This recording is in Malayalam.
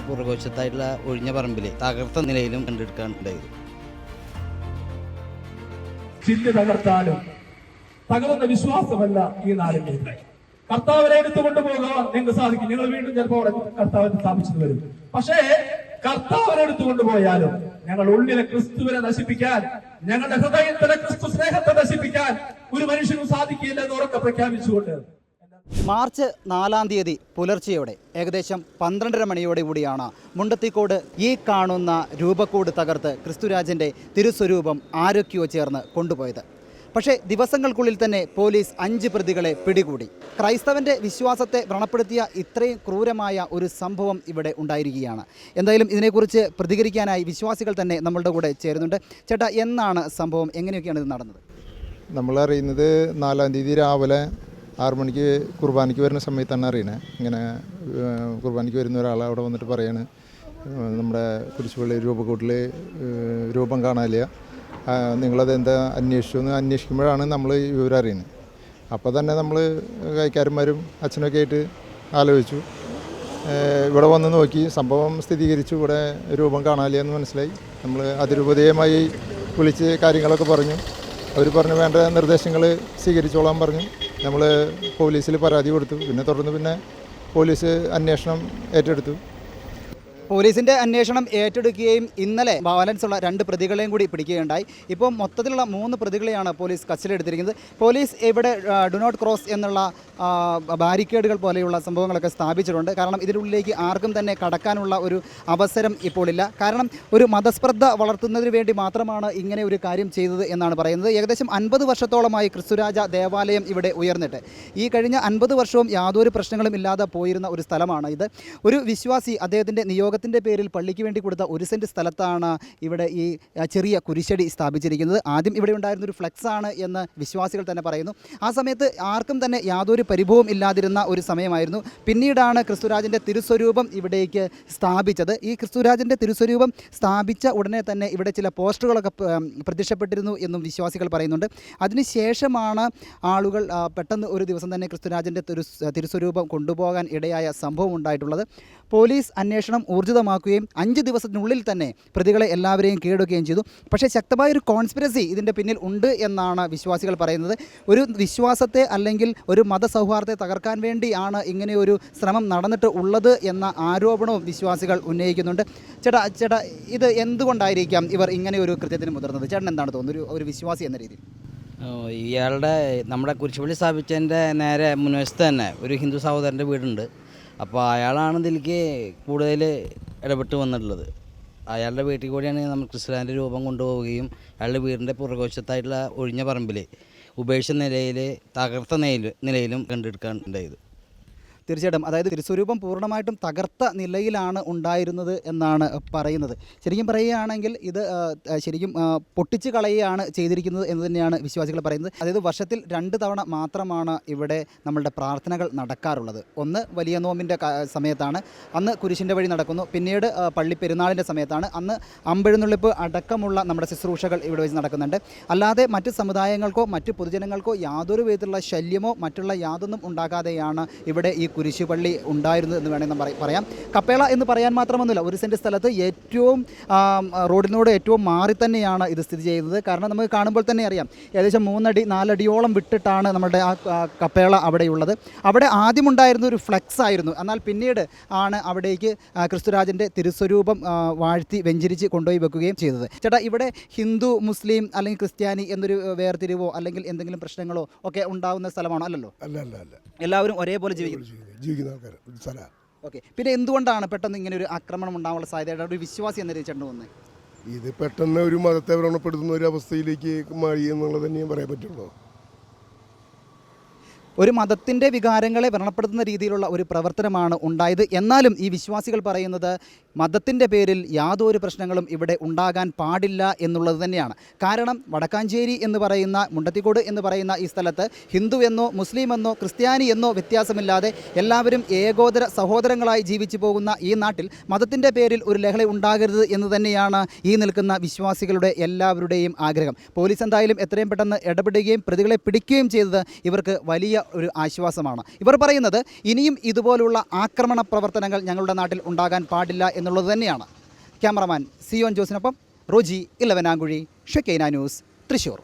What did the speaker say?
പുറകുവശത്തായിട്ടുള്ള ഒഴിഞ്ഞ പറമ്പിൽ തകർത്ത നിലയിലും കണ്ടെടുക്കാൻ ഉണ്ടായത് ചിന്ത തകർത്താലും തകർന്ന വിശ്വാസമല്ല ഈ നാടിന്റെ കർത്താവിനെ എടുത്തുകൊണ്ട് പോകാൻ നിങ്ങൾക്ക് സാധിക്കും. നിങ്ങൾ വീണ്ടും ചിലപ്പോൾ കർത്താവിനെ സ്ഥാപിച്ചത് വരും. പക്ഷേ കർത്താവിനെ എടുത്തുകൊണ്ട് പോയാലും ഞങ്ങൾ ഉള്ളിലെ ക്രിസ്തുവിനെ നശിപ്പിക്കാൻ ഞങ്ങളുടെ ഹൃദയത്തിലെ ക്രിസ്തു സ്നേഹത്തെ നശിപ്പിക്കാൻ ഒരു മനുഷ്യനും സാധിക്കില്ല എന്ന് ഉറക്കെ പ്രഖ്യാപിച്ചുകൊണ്ട് മാർച്ച് നാലാം തീയതി പുലർച്ചെയോടെ ഏകദേശം പന്ത്രണ്ടര മണിയോടെ കൂടിയാണ് മുണ്ടത്തിക്കോട് ഈ കാണുന്ന രൂപക്കൂട് തകർത്ത് ക്രിസ്തുരാജന്റെ തിരുസ്വരൂപം ആരൊക്കെയോ ചേർന്ന് കൊണ്ടുപോയത്. പക്ഷേ ദിവസങ്ങൾക്കുള്ളിൽ തന്നെ പോലീസ് അഞ്ച് പ്രതികളെ പിടികൂടി. ക്രൈസ്തവന്റെ വിശ്വാസത്തെ വ്രണപ്പെടുത്തിയ ഇത്രയും ക്രൂരമായ ഒരു സംഭവം ഇവിടെ ഉണ്ടായിരിക്കുകയാണ്. എന്തായാലും ഇതിനെക്കുറിച്ച് പ്രതികരിക്കാനായി വിശ്വാസികൾ തന്നെ നമ്മളുടെ കൂടെ ചേരുന്നുണ്ട്. ചേട്ടാ എന്നാണ് സംഭവം? എങ്ങനെയൊക്കെയാണ് ഇത് നടന്നത്? നമ്മൾ അറിയുന്നത് നാലാം തീയതി രാവിലെ ആറു മണിക്ക് കുർബാനയ്ക്ക് വരുന്ന സമയത്താണ് അറിയണേ ഇങ്ങനെ കുർബാനയ്ക്ക് വരുന്ന ഒരാൾ അവിടെ വന്നിട്ട് പറയാണ് നമ്മുടെ കുരിശുപള്ളി രൂപക്കൂട്ടിൽ രൂപം കാണാനില്ല. നിങ്ങളത് എന്താ അന്വേഷിച്ചു എന്ന് അന്വേഷിക്കുമ്പോഴാണ് നമ്മൾ അറിയുന്നത്. അപ്പോൾ തന്നെ നമ്മൾ കൈക്കാരന്മാരും അച്ഛനൊക്കെ ആയിട്ട് ആലോചിച്ചു. ഇവിടെ വന്ന് നോക്കി. സംഭവം സ്ഥിരീകരിച്ചു. ഇവിടെ രൂപം കാണാനില്ല എന്ന് മനസ്സിലായി. നമ്മൾ അതിരൂപതയുമായി വിളിച്ച് കാര്യങ്ങളൊക്കെ പറഞ്ഞു. അവർ പറഞ്ഞു വേണ്ട നിർദ്ദേശങ്ങൾ സ്വീകരിച്ചോളാൻ പറഞ്ഞു. നമ്മൾ പോലീസിൽ പരാതി കൊടുത്തു. പിന്നെ തുടർന്ന് പിന്നെ പോലീസ് അന്വേഷണം ഏറ്റെടുത്തു. പോലീസിന്റെ അന്വേഷണം ഏറ്റെടുക്കുകയും ഇന്നലെ ബാലൻസ് ഉള്ള രണ്ട് പ്രതികളെയും കൂടി പിടിക്കുകയുണ്ടായി. ഇപ്പോൾ മൊത്തത്തിലുള്ള മൂന്ന് പ്രതികളെയാണ് പോലീസ് കസ്റ്റഡിയെടുത്തിരിക്കുന്നത് പോലീസ് ഇവിടെ ഡു നോട്ട് ക്രോസ് എന്നുള്ള ബാരിക്കേഡുകൾ പോലെയുള്ള സംഭവങ്ങളൊക്കെ സ്ഥാപിച്ചിട്ടുണ്ട്. കാരണം ഇതിനുള്ളിലേക്ക് ആർക്കും തന്നെ കടക്കാനുള്ള ഒരു അവസരം ഇപ്പോഴില്ല കാരണം ഒരു മതസ്പർദ്ധ വളർത്തുന്നതിന് വേണ്ടി മാത്രമാണ് ഇങ്ങനെ ഒരു കാര്യം ചെയ്തത് എന്നാണ് പറയുന്നത്. ഏകദേശം അൻപത് വർഷത്തോളമായി ക്രിസ്തുരാജ ദേവാലയം ഇവിടെ ഉയർന്നിട്ട്. ഈ കഴിഞ്ഞ അൻപത് വർഷവും യാതൊരു പ്രശ്നങ്ങളും ഇല്ലാതെ പോയിരുന്ന ഒരു സ്ഥലമാണ് ഇത്. ഒരു വിശ്വാസി അദ്ദേഹത്തിന്റെ നിയോഗത്തിന്റെ പേരിൽ പള്ളിക്ക് വേണ്ടി കൊടുത്ത ഒരു സെന്റ് സ്ഥലത്താണ് ഇവിടെ ഈ ചെറിയ കുരിശടി സ്ഥാപിച്ചിരിക്കുന്നത്. ആദ്യം ഇവിടെ ഉണ്ടായിരുന്ന ഒരു ഫ്ലെക്സ് ആണ് എന്ന് വിശ്വാസികൾ തന്നെ പറയുന്നു. ആ സമയത്ത് ആർക്കും തന്നെ യാതൊരു പരിഭവം ഇല്ലാതിരുന്ന ഒരു സമയമായിരുന്നു. പിന്നീടാണ് ക്രിസ്തുരാജന്റെ തിരുസ്വരൂപം ഇവിടേക്ക് സ്ഥാപിച്ചത്. ഈ ക്രിസ്തുരാജന്റെ തിരുസ്വരൂപം സ്ഥാപിച്ച ഉടനെ തന്നെ ഇവിടെ ചില പോസ്റ്ററുകളൊക്കെ പ്രത്യക്ഷപ്പെട്ടിരുന്നു എന്നും വിശ്വാസികൾ പറയുന്നുണ്ട്. അതിനുശേഷമാണ് ആളുകൾ പെട്ടെന്ന് ഒരു ദിവസം തന്നെ ക്രിസ്തുരാജന്റെ തിരു തിരുസ്വരൂപം കൊണ്ടുപോകാൻ ഇടയായ സംഭവം ഉണ്ടായിട്ടുള്ളത്. പോലീസ് അന്വേഷണം ഊർജിതമാക്കുകയും അഞ്ച് ദിവസത്തിനുള്ളിൽ തന്നെ പ്രതികളെ എല്ലാവരെയും കീഴടക്കുകയും ചെയ്തു. പക്ഷേ ശക്തമായ ഒരു കോൺസ്പിരസി ഇതിന്റെ പിന്നിൽ ഉണ്ട് എന്നാണ് വിശ്വാസികൾ പറയുന്നത്. ഒരു വിശ്വാസത്തെ അല്ലെങ്കിൽ ഒരു മതസൗഹാർദ്ദത്തെ തകർക്കാൻ വേണ്ടിയാണ് ഇങ്ങനെ ഒരു ശ്രമം നടന്നിട്ട് ഉള്ളത് എന്ന ആരോപണവും വിശ്വാസികൾ ഉന്നയിക്കുന്നുണ്ട്. ചേട്ടാ ചേട്ടാ ഇത് എന്തുകൊണ്ടായിരിക്കാം ഇവർ ഇങ്ങനെ ഒരു കൃത്യത്തിന് മുതിർന്നത്? ചേട്ടൻ എന്താണ് തോന്നുന്നത്? ഒരു വിശ്വാസി എന്ന രീതിയിൽ. ഇയാളുടെ നമ്മുടെ കുരിശുപള്ളി സ്ഥാപിച്ചതിന്റെ നേരെ മുൻവശത്ത് തന്നെ ഒരു ഹിന്ദു സഹോദരന്റെ വീടുണ്ട്. അപ്പോൾ അയാളാണ് ഇതിലേക്ക് കൂടുതൽ ഇടപെട്ട് വന്നിട്ടുള്ളത്. അയാളുടെ വീട്ടിൽ കൂടിയാണ് നമ്മൾ ക്രിസ്ത്യാനിന്റെ രൂപം കൊണ്ടുപോവുകയും അയാളുടെ വീടിന്റെ പുറകുവശത്തായിട്ടുള്ള ഒഴിഞ്ഞ പറമ്പിൽ ഉപേക്ഷിച്ച നിലയിൽ തകർത്ത നിലയിൽ നിലയിലും കണ്ടെടുക്കാൻ ഉണ്ടായത്. തീർച്ചയായിട്ടും. അതായത് തിരുസ്വരൂപം പൂർണമായിട്ടും തകർത്ത നിലയിലാണ് ഉണ്ടായിരുന്നത് എന്നാണ് പറയുന്നത്. ശരിക്കും പറയുകയാണെങ്കിൽ ഇത് ശരിക്കും പൊട്ടിച്ച് കളയുകയാണ് ചെയ്തിരിക്കുന്നത് എന്ന് തന്നെയാണ് വിശ്വാസികൾ പറയുന്നത്. അതായത് വർഷത്തിൽ രണ്ട് തവണ മാത്രമാണ് ഇവിടെ നമ്മളുടെ പ്രാർത്ഥനകൾ നടക്കാറുള്ളത്. ഒന്ന് വലിയ നോമ്പിന്റെ സമയത്താണ്. അന്ന് കുരിശിന്റെ വഴി നടക്കുന്നു. പിന്നീട് പള്ളി പെരുന്നാളിന്റെ സമയത്താണ്. അന്ന് അമ്പെഴുന്നള്ളിപ്പ് അടക്കമുള്ള നമ്മുടെ ശുശ്രൂഷകൾ ഇവിടെ വെച്ച് നടക്കുന്നുണ്ട്. അല്ലാതെ മറ്റ് സമുദായങ്ങൾക്കോ മറ്റ് പൊതുജനങ്ങൾക്കോ യാതൊരു വിധത്തിലുള്ള ശല്യമോ മറ്റുള്ള യാതൊന്നും ഉണ്ടാകാതെയാണ് ഇവിടെ ഈ കുരിശുപള്ളി ഉണ്ടായിരുന്നു എന്ന് വേണമെങ്കിൽ നമ്മൾ പറയാം. കപ്പേള എന്ന് പറയാൻ മാത്രമൊന്നുമില്ല. ഒരു സെന്റ് സ്ഥലത്ത് ഏറ്റവും റോഡിനോട് ഏറ്റവും മാറി തന്നെയാണ് ഇത് സ്ഥിതി ചെയ്യുന്നത്. കാരണം നമുക്ക് കാണുമ്പോൾ തന്നെ അറിയാം. ഏകദേശം മൂന്നടി നാലടിയോളം വിട്ടിട്ടാണ് നമ്മുടെ ആ കപ്പേള അവിടെയുള്ളത്. അവിടെ ആദ്യമുണ്ടായിരുന്ന ഒരു ഫ്ലെക്സ് ആയിരുന്നു. എന്നാൽ പിന്നീട് ആണ് അവിടേക്ക് ക്രിസ്തുരാജന്റെ തിരുസ്വരൂപം വാഴ്ത്തി വെഞ്ചരിച്ച് കൊണ്ടുപോയി വെക്കുകയും ചെയ്തത്. ചേട്ടാ ഇവിടെ ഹിന്ദു മുസ്ലിം അല്ലെങ്കിൽ ക്രിസ്ത്യാനി എന്നൊരു വേർതിരിവോ അല്ലെങ്കിൽ എന്തെങ്കിലും പ്രശ്നങ്ങളോ ഒക്കെ ഉണ്ടാകുന്ന സ്ഥലമാണോ? അല്ലല്ലോ? അല്ല അല്ല അല്ല. എല്ലാവരും ഒരേപോലെ ജീവിക്കുന്നു ജീവിക്കുന്ന ആൾക്കാർ സ്ഥലമാണ് ഓക്കെ. പിന്നെ എന്തുകൊണ്ടാണ് പെട്ടെന്ന് ഇങ്ങനെ ഒരു ആക്രമണം ഉണ്ടാവാനുള്ള സാധ്യത ഒരു വിശ്വാസി എന്ന രീതി ചേട്ടൻ വന്നത് ഇത് പെട്ടെന്ന് ഒരു മതത്തെ വ്രണപ്പെടുത്തുന്ന ഒരു അവസ്ഥയിലേക്ക് മാറി എന്നുള്ളത് തന്നെയും പറയാൻ പറ്റുള്ളൂ. ഒരു മതത്തിന്റെ വികാരങ്ങളെ വ്രണപ്പെടുത്തുന്ന രീതിയിലുള്ള ഒരു പ്രവർത്തനമാണ് ഉണ്ടായത്. എന്നാലും ഈ വിശ്വാസികൾ പറയുന്നത് മതത്തിന്റെ പേരിൽ യാതൊരു പ്രശ്നങ്ങളും ഇവിടെ ഉണ്ടാകാൻ പാടില്ല എന്നുള്ളത് തന്നെയാണ്. കാരണം വടക്കാഞ്ചേരി എന്ന് പറയുന്ന മുണ്ടത്തിക്കോട് എന്ന് പറയുന്ന ഈ സ്ഥലത്ത് ഹിന്ദു എന്നോ മുസ്ലിം എന്നോ ക്രിസ്ത്യാനി എന്നോ വ്യത്യാസമില്ലാതെ എല്ലാവരും ഏകോദര സഹോദരങ്ങളായി ജീവിച്ചു പോകുന്ന ഈ നാട്ടിൽ മതത്തിന്റെ പേരിൽ ഒരു ലഹള ഉണ്ടാകരുത് എന്ന് തന്നെയാണ് ഈ നിൽക്കുന്ന വിശ്വാസികളുടെ എല്ലാവരുടെയും ആഗ്രഹം. പോലീസ് എന്തായാലും എത്രയും പെട്ടെന്ന് ഇടപെടുകയും പ്രതികളെ പിടിക്കുകയും ചെയ്തത് ഇവർക്ക് വലിയ ഒരു ആശ്വാസമാണ്. ഇവർ പറയുന്നത് ഇനിയും ഇതുപോലുള്ള ആക്രമണ പ്രവർത്തനങ്ങൾ ഞങ്ങളുടെ നാട്ടിൽ ഉണ്ടാകാൻ പാടില്ല എന്നുള്ളത് തന്നെയാണ്. ക്യാമറമാൻ സിയോൻ ജോസിനൊപ്പം റോജി ഇലവനാങ്കുഴി ഷെക്കൈന ന്യൂസ് തൃശ്ശൂർ